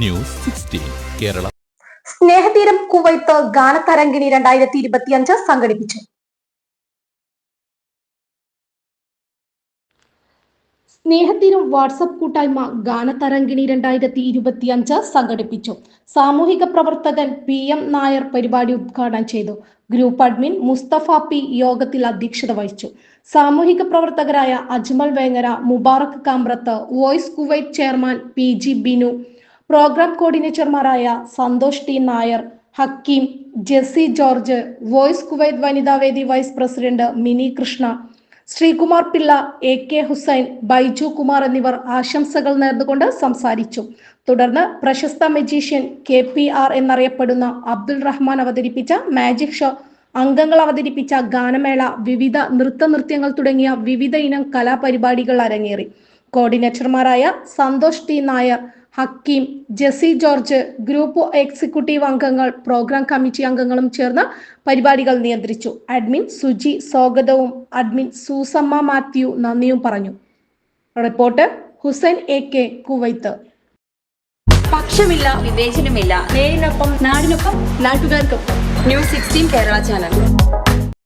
News sixteen Kerala. Snehatheeram Kuwait Ganatharangini രണ്ടായിരത്തി ഇരുപത്തിയഞ്ച് സംഘടിപ്പിച്ചു. സ്നേഹത്തിനും വാട്സപ്പ് കൂട്ടായ്മ ഗാനതരംഗിണി രണ്ടായിരത്തി ഇരുപത്തിയഞ്ച് സംഘടിപ്പിച്ചു. സാമൂഹിക പ്രവർത്തകൻ പി എം നായർ പരിപാടി ഉദ്ഘാടനം ചെയ്തു. ഗ്രൂപ്പ് അഡ്മിൻ മുസ്തഫ പി യോഗത്തിൽ അധ്യക്ഷത വഹിച്ചു. സാമൂഹിക പ്രവർത്തകരായ Ajmal Vengara Mubarak Kambrath voice Kuwait chairman P G Binu programme കോർഡിനേറ്റർമാരായ Santhosh T Nair Hakeem Jessy George voice വനിതാ വേദി vice president Mini Krishna Sreekumar Pillai A K Hussain Baiju Kumar എന്നിവർ ആശംസകൾ നേർന്നുകൊണ്ട് സംസാരിച്ചു. തുടർന്ന് പ്രശസ്ത മജീഷ്യൻ കെ പി ആർ എന്നറിയപ്പെടുന്ന അബ്ദുൾ റഹ്മാൻ അവതരിപ്പിച്ച മാജിക് ഷോ അംഗങ്ങൾ അവതരിപ്പിച്ച ഗാനമേള വിവിധ നൃത്തനൃത്യങ്ങൾ തുടങ്ങിയ വിവിധ ഇനം കലാപരിപാടികൾ അരങ്ങേറി. കോർഡിനേറ്റർമാരായ Santhosh T Nair Hakeem Jessy George group executive അംഗങ്ങൾ പ്രോഗ്രാം കമ്മിറ്റി അംഗങ്ങളും ചേർന്ന് പരിപാടികൾ നിയന്ത്രിച്ചു. അഡ്മിൻ സുജി സ്വാഗതവും അഡ്മിൻ സൂസമ്മ മാത്യു നന്ദിയും പറഞ്ഞു. Report Hussain A K Kuwait. പക്ഷമില്ല വിവേചനമില്ല. നേരിനൊപ്പം നാടിനൊപ്പം നാട്ടുകാർക്കൊപ്പം. News sixteen Kerala channel.